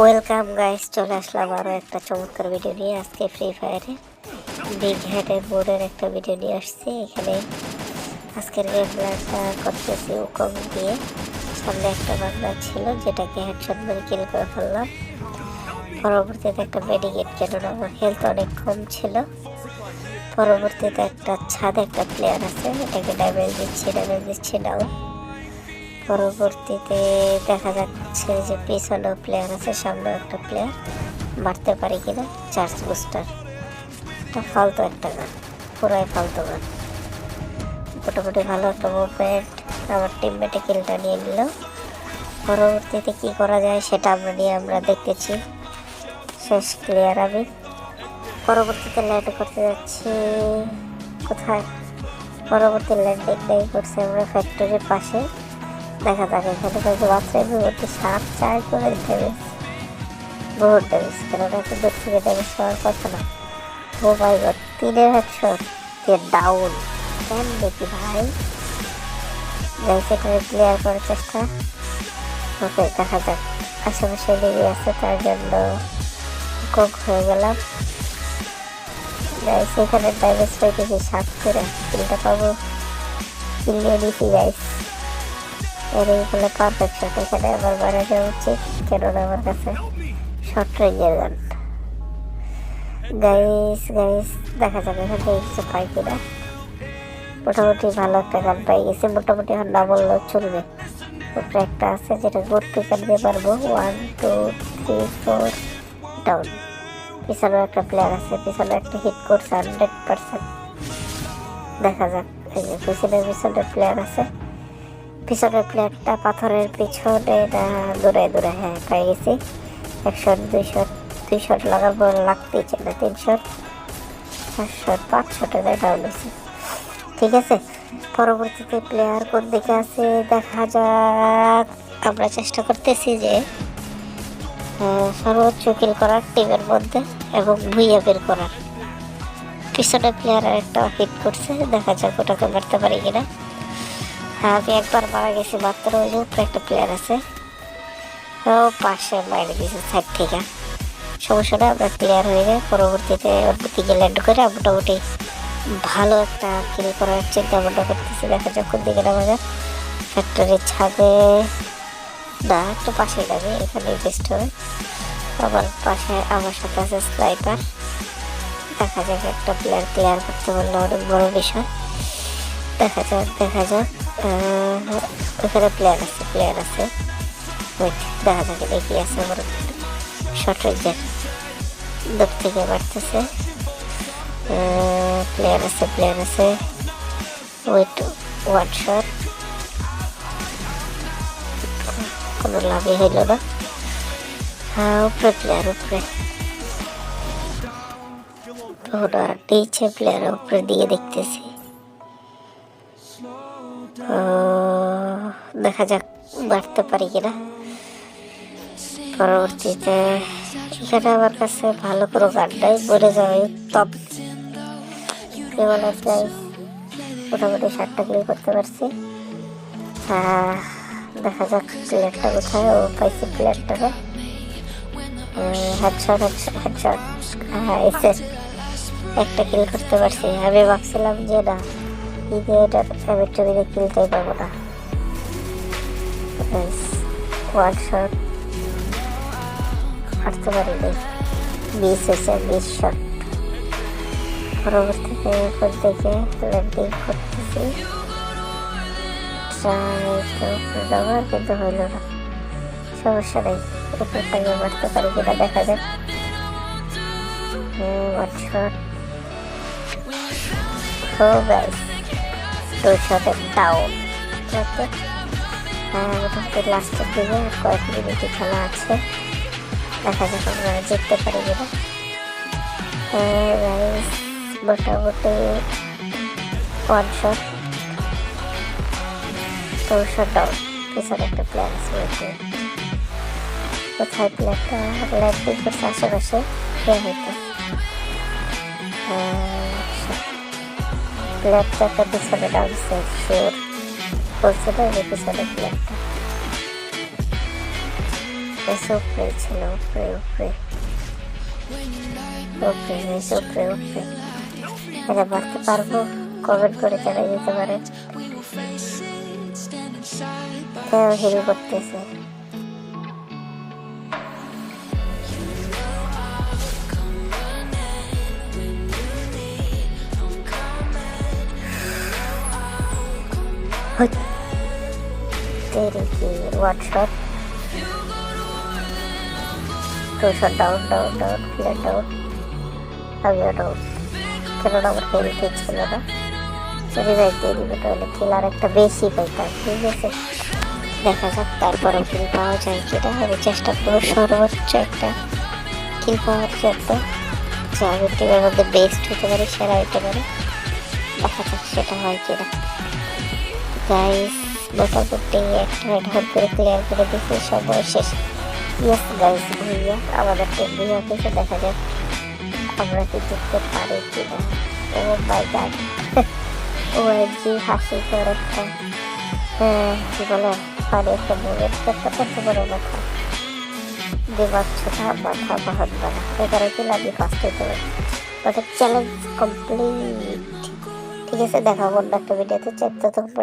Welcome guys চলে আসলাম আরও একটা চমৎকার ভিডিও নিয়ে। আজকে ফ্রি ফায়ারে বিগ হেডের বোর্ডের একটা ভিডিও নিয়ে আসছি। এখানে আজকের গেম করতেছি উকম দিয়ে। সামনে একটা বাংলা ছিল, যেটাকে হেডশট মেরে কিল করে ফেললাম। পরবর্তীতে একটা মেডিকেট কেননা আমার হেলথ অনেক কম ছিল। পরবর্তীতে একটা ছাদে, একটা প্লেয়ার আছে, এটাকে ড্যামেজ দিচ্ছি ড্যামেজ দিচ্ছি ডাউন পরবর্তীতে দেখা যাচ্ছে যে পিছনেও প্লেয়ার আছে সামনেও একটা প্লেয়ার মারতে পারি কিনা চার্জ বুস্টার এটা ফালতু একটা গান পুরাই ফালতু গান মোটামুটি ভালো একটা মুভমেন্ট আমার টিমমেটে কিলটা নিয়ে নিল। পরবর্তীতে কি করা যায় সেটা আমরা নিয়ে আমরা দেখতেছি। শেষ ক্লিয়ার আমি। পরবর্তীতে ল্যান্ড করতে যাচ্ছি কোথায়? পরবর্তী ল্যান্ডিংটাই করছে আমরা ফ্যাক্টরির পাশে। দেখা যাক এখানে কয়েকজন বাচ্চাদের মধ্যে সাপ চার করে ড্যামেজ বহুত ড্যামেজ কেননা এত দূর থেকে ড্যামেজ হওয়ার কথা না। ও মাই গড তিনের হেডশট দিয়ে ডাউন কেন দেখি ভাই? যাই সেখানে ক্লিয়ার করার চেষ্টা। ওকে, দেখা যাক। আশেপাশে লেগে আছে, তার জন্য কোক হয়ে গেলাম। যাই এখানে ড্যামেজ পেয়েছি সাত করে। কিলটা পাবো। কিলিয়ে দিছি গাইস এর পারফেক্ট শট এখানে আমার মারা যাওয়া উচিত কেননা আমার কাছে? শর্ট রেঞ্জের গান। গাইস গাইস দেখা যাক এখান থেকে কিছু পাই কিনা। মোটামুটি ভালো একটা গান পাই গেছি, মোটামুটি এখন না বললেও চলবে। উপরে একটা আছে যেটা গোট পিকার দিয়ে পারব। One two three four down পিছনে একটা প্লেয়ার আছে পিছনে একটা হিট করছে হান্ড্রেড পার্সেন্ট দেখা যাক, এই যে পিছনে পিছনে প্লেয়ার আছে। পিছনের প্লেয়ারটা পাথরের পিছনে না, দূরে দূরে হ্যাঁ পেয়ে গেছি। একশো দুইশো দুই শট লাগার পর লাগতেই চাই না, তিন শট চার শট পাঁচ শটে ডাউন হয়েছে। ঠিক আছে, পরবর্তীতে প্লেয়ার কোন দিকে আছে দেখা যাক। আমরা চেষ্টা করতেছি যে সর্বোচ্চ কিল করার টিমের মধ্যে এবং ভুইয়া বের করার। পিছনে প্লেয়ার একটা হিট করছে, দেখা যাক ওটাকে মারতে পারি কিনা। আমি একবার মারা গেছি, মাত্র ওই যে উপরে একটা প্লেয়ার আছে। ও, পাশে মাইনে দিয়েছে সাইড থেকে। সমস্যা নেই আমরা ক্লিয়ার হয়ে যায় পরবর্তীতে ওর দিকে ল্যান্ড করে মোটামুটি ভালো একটা কিল করার চিন্তা ভাবনা করতেছি। দেখা যাক কোন দিকে নামা যাক ফ্যাক্টরির ছাদে, না, একটু পাশে যাবে এখানে বেস্ট হবে। আমার পাশে আমার সাথে আছে স্নাইপার দেখা যাক একটা প্লেয়ার ক্লিয়ার করতে পারলে, অনেক বড় বিষয়। দেখা যাক দেখা যাক। ওখানে প্লেয়ার আছে প্লেয়ার আছে দেখা এটা কি আছে আমার শর্ট রেঞ্জের দূর থেকে মারতেছে প্লেয়ার আছে প্লেয়ার আছে ওয়েট ওয়ান শট কোনো লাভই হইল না হ্যাঁ উপরে প্লেয়ার উপরে ওরা নিচে প্লেয়ার উপরে দিয়ে দেখতেছি দেখা যাক বাড়তে পারি কিনা। পরবর্তীতে এখানে আমার কাছে ভালো কোনো গান নাই মরে যাওয়াই উত্তম কেবল একটাই মোটামুটি ষাটটা কিল করতে পারছি। দেখা যাক প্লেয়ারটা কোথায়, ও পাইছি প্লেয়ারটাকে হেডশট হেডশট হ্যাঁ একটা কিল করতে পারছি। আমি ভাবছিলাম যে না এটা একটু দিকে কিলতেই পাবো না। ওয়ান শট মারতে পারিনি বিশ হয়েছে, বিশ শট পরবর্তীতে উপর দিকে ল্যান্ডিং করতেছি। উপরে কিন্তু হইল না। সমস্যা নেই। উপরটাকে মারতে পারি কিনা দেখা যাক। One shot oh guys down okay হ্যাঁ মোটামুটি লাস্টের দিকে আর কয়েক মিনিটই খেলা আছে। দেখা যাক আমরা জিততে পারি কিনা। হ্যাঁ মোটামুটি one shot two shot down পিছনে একটা প্লেয়ার আছে কোথায় প্লেয়ারটা ল্যান্ডিং করছে আশেপাশে। প্লেয়ারটা একটা পিছনে ডাউনছে শিওর। বলছে না যে পিছনে প্লেয়ারটা এসে উপরে ছিল উপরে উপরে উপরে এসে উপরে উপরে এটা বাঁচতে পারব? কমেন্ট করে জানাই দিতে পারেন হ্যাঁ হিরো করতেছে। তেরিকি one shot two shot down down down clear down আমিও ডাউন কেননা আমার হেলথে ছিল না রিভাইভ দিয়ে দিবে তাহলে কিল আর একটা বেশি পাইতাম ঠিক আছে? দেখা যাক, তারপরও কিল পাওয়া যায় কিনা। আমি চেষ্টা করব, সর্বোচ্চ একটা কিল পাওয়ার জন্য। যে আমি টিমের মধ্যে বেস্ট হতে পারে, সেরা হতে পারে। দেখা যাক, সেটা হয় কি না গাইস মোটামুটি একটা ঢাল করে ক্লিয়ার করে দিয়েছি সময় শেষ ইয়েস গাইস ভুইয়া আমাদের ভুইয়া কিছু দেখা যাক। আমরা কি জিততে পারি কিনা? ও মাই গড ও জি হাসি করে একটা। হ্যাঁ কি বলে? পারে একটা মুভেন্ট করতে কত বড় কথা। দিমাগ ছোটা মাথা বহুত বড় এবারে কি লাগে? ফার্স্ট হতে পারে বাট চ্যালেঞ্জ কমপ্লিট ঠিক আছে দেখা অন্য একটা ভিডিওতে পর্যন্ত